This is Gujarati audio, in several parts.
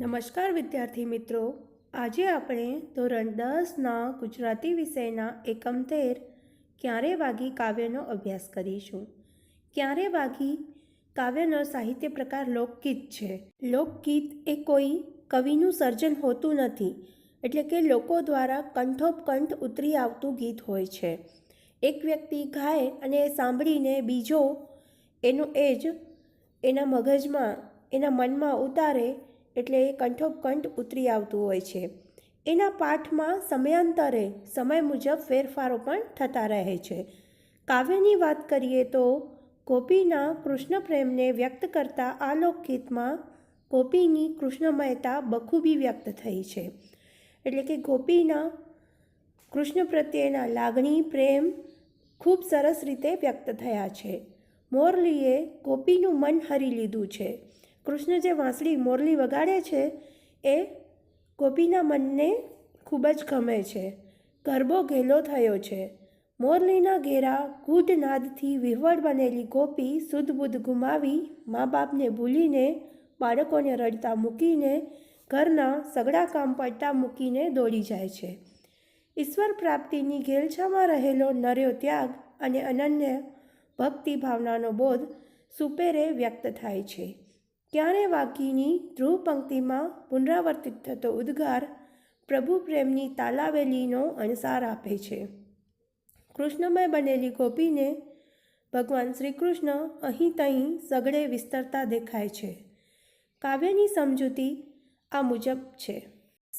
નમસ્કાર વિદ્યાર્થી મિત્રો. આજે આપણે ધોરણ દસના ગુજરાતી વિષયના એકમ તેર ક્યારે વાગી કાવ્યનો અભ્યાસ કરીશું. ક્યારે વાગી કાવ્યનો સાહિત્ય પ્રકાર લોકગીત છે? લોકગીત એ કોઈ કવિનું સર્જન હોતું નથી, એટલે કે લોકો દ્વારા કંઠોપકંઠ ઉતરી આવતું ગીત હોય છે. એક વ્યક્તિ ગાય અને સાંભળીને બીજો એનું એ જ એના મગજમાં, એના મનમાં ઉતારે એટલે એ કંઠોપકંઠ ઉતરી આવતું હોય છે. એના પાઠમાં સમયાંતરે સમય મુજબ ફેરફારો પણ થતા રહે છે. કાવ્યની વાત કરીએ તો ગોપીના કૃષ્ણ પ્રેમને વ્યક્ત કરતા આ લોકગીતમાં ગોપીની કૃષ્ણમયતા બખૂબી વ્યક્ત થઈ છે. એટલે કે ગોપીના કૃષ્ણ પ્રત્યેના લાગણી, પ્રેમ ખૂબ સરસ રીતે વ્યક્ત થયા છે. મોરલીએ ગોપીનું મન હરી લીધું છે. કૃષ્ણ જે વાંસળી મોરલી વગાડે છે, એ ગોપીના મનને ખૂબ જ ગમે છે. ગરબો ઘેલો થયો છે. મોરલીના ઘેરા ગૂઢ નાદથી વિહવળ બનેલી ગોપી સુધબુદ્ધ બુદ્ધ ગુમાવી મા બાપને ભૂલીને બાળકોને રડતા મૂકીને ઘરના સગડા કામ પડતા મૂકીને દોડી જાય છે. ઈશ્વર પ્રાપ્તિની ઘેલછામાં રહેલો નર્યો ત્યાગ અને અનન્ય ભક્તિ ભાવનાનો બોધ સુપેરે વ્યક્ત થાય છે. ક્યારે વાકીની ધ્રુવ પંક્તિમાં પુનરાવર્તિત થતો ઉદ્ગાર પ્રભુ પ્રેમની તાલાવેલીનો અણસાર આપે છે. કૃષ્ણમય બનેલી ગોપીને ભગવાન શ્રી કૃષ્ણ અહીં તહીં સગડે વિસ્તરતા દેખાય છે. કાવ્યની સમજૂતી આ મુજબ છે.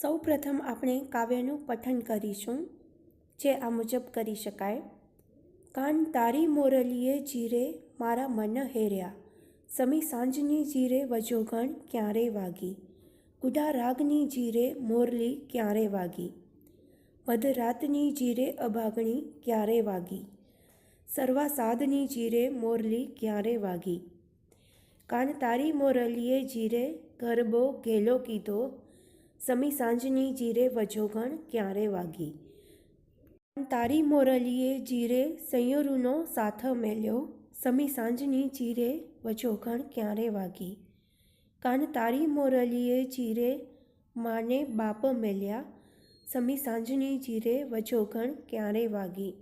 સૌ પ્રથમ આપણે કાવ્યનું પઠન કરીશું, જે આ મુજબ કરી શકાય. કાન તારી મોરલીએ જીરે મારા મન હેર્યા. સમી સાંજની જીરે વજોગણ ક્યારે વાગી? ગુડા રાગની જીરે મોરલી ક્યારે વાગી? મધરાતની જીરે અભાગણી ક્યારે વાગી? સર્વા સાધની જીરે મોરલી ક્યારે વાગી? કાન તારી મોરલીએ જીરે ગરબો ઘેલો કીધો, સમી સાંજની જીરે વજોગણ ક્યારે વાગી? તારી મોરલીએ જીરે સંયુરુનો સાથ મેલ્યો સમી સાંજની ચીરે વજોગણ ક્યારે વાગી? કાન તારી મોરલીએ ચીરે માને બાપ મેલ્યા? સમી સાંજની ચીરે વજોગણ ક્યારે વાગી?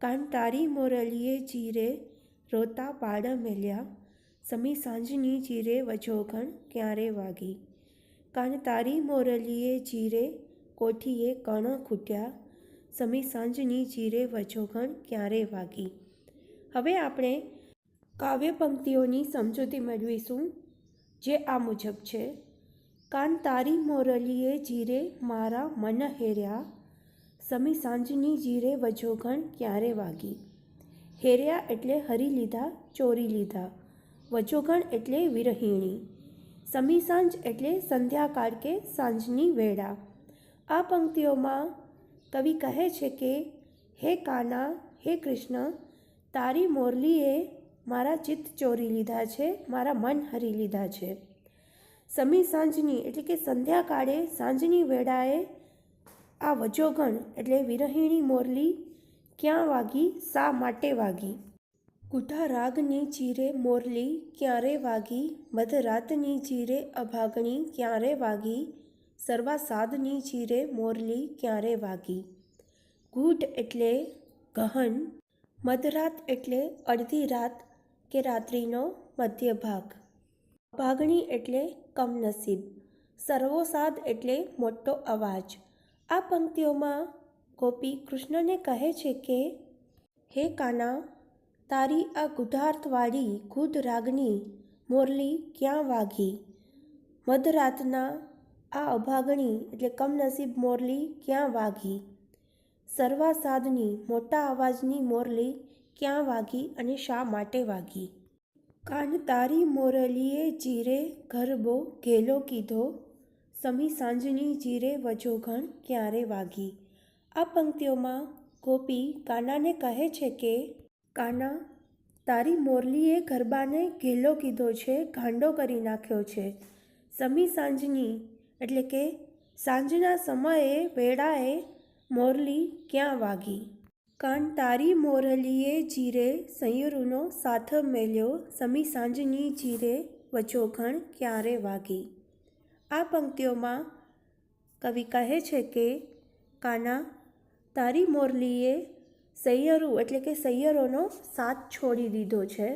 કાન તારી મોરલીએ ચીરે રોતા પાડ મેલ્યા? સમી સાંજની ચીરે વજોગણ ક્યારે વાગી? કાન તારી મોરલીએ ચીરે કોઠીએ કણ ખૂટ્યા? સમી સાંજની ચીરે વજોગણ ક્યારે વાગી? હવે આપણે કાવ્ય પંક્તિઓની સમજૂતી મેળવીશું, જે આ મુજબ છે. કાન તારી મોરલીએ જીરે મારા મન હેર્યા, સમી સાંજની જીરે વજોગણ ક્યારે વાગી? હેર્યા એટલે હરી લીધા, ચોરી લીધા, વજોગણ એટલે વિરહીણી, સમી સાંજ એટલે સંધ્યાકાળ કે સાંજની વેળા. આ પંક્તિઓમાં કવિ કહે છે કે, હે કાના, હે કૃષ્ણ તારી મોરલીએ મારા ચિત્ત ચોરી લીધા છે, મારા મન હરી લીધા છે. સમી સાંજની, એટલે કે સંધ્યાકાળે સાંજની વેળાએ આ વજોગણ, એટલે વિરહિણી મોરલી ક્યાં વાગી, શા માટે વાગી? કુઠા રાગની ચીરે મોરલી ક્યારે વાગી, મધરાતની ચીરે અભાગણી ક્યારે વાગી સર્વા સાદની ચીરે મોરલી ક્યારે વાગી? ગૂઢ એટલે ગહન મધરાત એટલે અડધી રાત કે રાત્રિનો મધ્ય ભાગ ભાગણી એટલે કમનસીબ. સર્વોસાદ એટલે મોટો અવાજ. આ પંક્તિઓમાં ગોપી કૃષ્ણને કહે છે કે, હે કાના, તારી આ ગુઢાર્થવાળી ગુઢ રાગની મોરલી ક્યાં વાગી? મધરાતના આ અભાગણી એટલે કમનસીબ મોરલી ક્યાં વાગી? સર્વા સાધની મોટા અવાજની મોરલી ક્યાં વાગી અને શા માટે વાગી? કાન તારી મોરલીએ જીરે ગરબો ઘેલો કીધો, સમી સાંજની જીરે વજોઘણ ક્યારે વાગી? આ પંક્તિઓમાં ગોપી કાનાને કહે છે કે, કાના, તારી મોરલીએ ગરબાને ઘેલો કીધો છે, ગાંડો કરી નાખ્યો છે. સમી સાંજની, એટલે કે સાંજના સમયે વેળાએ મોરલી ક્યાં વાગી? કાન તારી મોરલીએ જીરે સૈયરુનો સાથ મેલ્યો, સમી સાંજની જીરે વચોઘણ ક્યારે વાગી? આ પંક્તિઓમાં કવિ કહે છે કે, કાના, તારી મોરલીએ સૈયરુ એટલે કે સૈયરોનો સાથ છોડી દીધો છે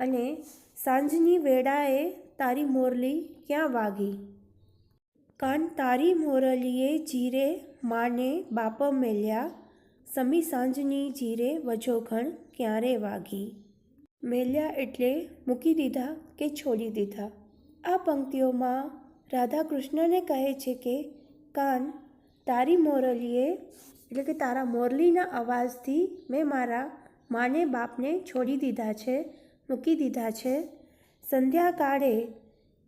અને સાંજની વેળાએ તારી મોરલી ક્યાં વાગી? કાન તારી મોરલીએ જીરે માને બાપ મેલ્યા, સમી સાંજની જીરે વજોઘણ ક્યારે વાગી? મેલ્યા એટલે મૂકી દીધા કે છોડી દીધા? આ પંક્તિઓમાં રાધા કૃષ્ણને કહે છે કે, કાન તારી મોરલીએ, એટલે કે, તારા મોરલીના અવાજથી મેં મારા માને બાપને છોડી દીધા છે, મૂકી દીધા છે. સંધ્યાકાળે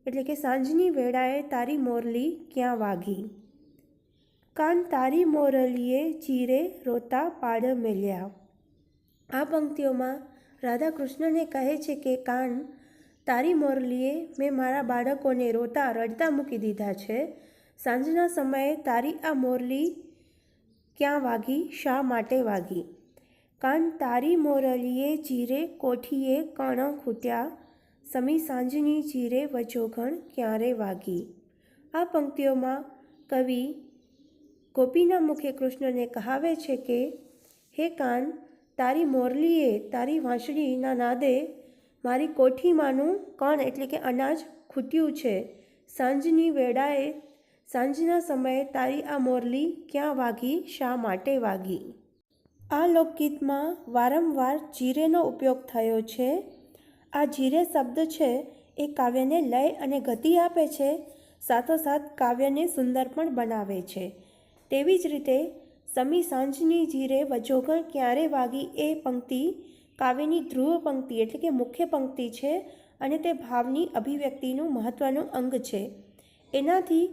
એટલે કે સાંજની વેળાએ તારી મોરલી ક્યાં વાગી? કાન તારી મોરલીએ ચીરે રોતા પાડ મેલ્યા. આ પંક્તિઓમાં રાધા કૃષ્ણને કહે છે કે, કાન તારી મોરલીએ મેં મારા બાળકોને રોતા રડતા મૂકી દીધા છે. સાંજના સમયે તારી આ મોરલી ક્યાં વાગી? શા માટે વાગી? કાન તારી મોરલીએ જીરે કોઠીએ કણ ખૂટ્યા. સમી સાંજની જીરે વજોઘણ ક્યારે વાગી? આ પંક્તિઓમાં કવિ ગોપીના મુખે કૃષ્ણને કહાવે છે કે, હે કાન, તારી મોરલીએ તારી વાંસળીના નાદે મારી કોઠીમાંનું કણ એટલે કે અનાજ ખૂટ્યું છે. સાંજની વેળાએ, સાંજના સમયે તારી આ મોરલી ક્યાં વાગી, શા માટે વાગી? આ લોકગીતમાં વારંવાર જીરેનો ઉપયોગ થયો છે. આ જીરે શબ્દ છે એ કાવ્યને લય અને ગતિ આપે છે, સાથોસાથ કાવ્યને સુંદર પણ બનાવે છે. તેવી જ રીતે સમી સાંજની જીરે વજોગણ ક્યારે વાગી એ પંક્તિ કાવ્યની ધ્રુવ પંક્તિ એટલે કે મુખ્ય પંક્તિ છે અને તે ભાવની અભિવ્યક્તિનું મહત્ત્વનું અંગ છે. એનાથી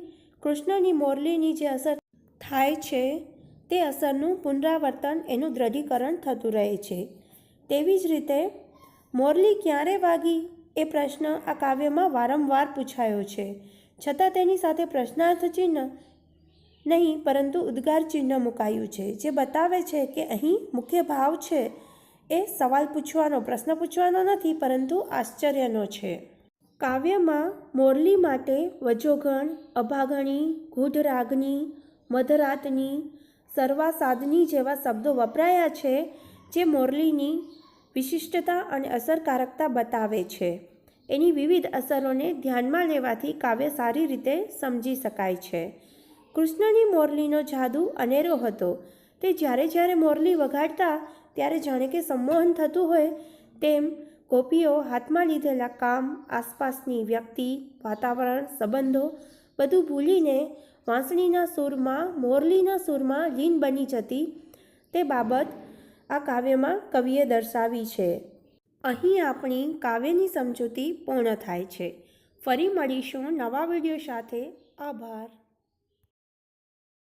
કૃષ્ણની મોરલીની જે અસર થાય છે તે અસરનું પુનરાવર્તન એનું દ્રઢીકરણ થતું રહે છે. તેવી જ રીતે મોરલી ક્યારે વાગી? એ પ્રશ્ન આ કાવ્યમાં વારંવાર પૂછાયો છે. છતાં તેની સાથે પ્રશ્નાર્થ ચિહ્ન નહીં, પરંતુ ઉદ્ગાર ચિહ્ન મુકાયું છે, જે બતાવે છે કે અહીં મુખ્ય ભાવ છે એ સવાલ પૂછવાનો, પ્રશ્ન પૂછવાનો નથી, પરંતુ આશ્ચર્યનો છે. કાવ્યમાં મોરલી માટે વજોગણ, અભાગણી ગૂઢરાગની મધરાતની સર્વાસાદની જેવા શબ્દો વપરાયા છે, જે મોરલીની વિશિષ્ટતા અને અસરકારકતા બતાવે છે. એની વિવિધ અસરોને ધ્યાનમાં લેવાથી કાવ્ય સારી રીતે સમજી શકાય છે. કૃષ્ણની મોરલીનો જાદુ અનેરો હતો. તે જ્યારે જ્યારે મોરલી વગાડતા, ત્યારે જાણે કે સંમોહન થતું હોય, તેમ ગોપીઓ હાથમાં લીધેલા કામ, આસપાસની વ્યક્તિ, વાતાવરણ, સંબંધો બધું ભૂલીને વાંસળીના સૂરમાં, મોરલીના સૂરમાં લીન બની જતી તે બાબત આ કાવ્યમાં કવિએ દર્શાવી છે. અહીં આપણી કાવ્યની સમજૂતી પૂર્ણ થાય છે. ફરી મળીશું નવા વીડિયો સાથે. આભાર.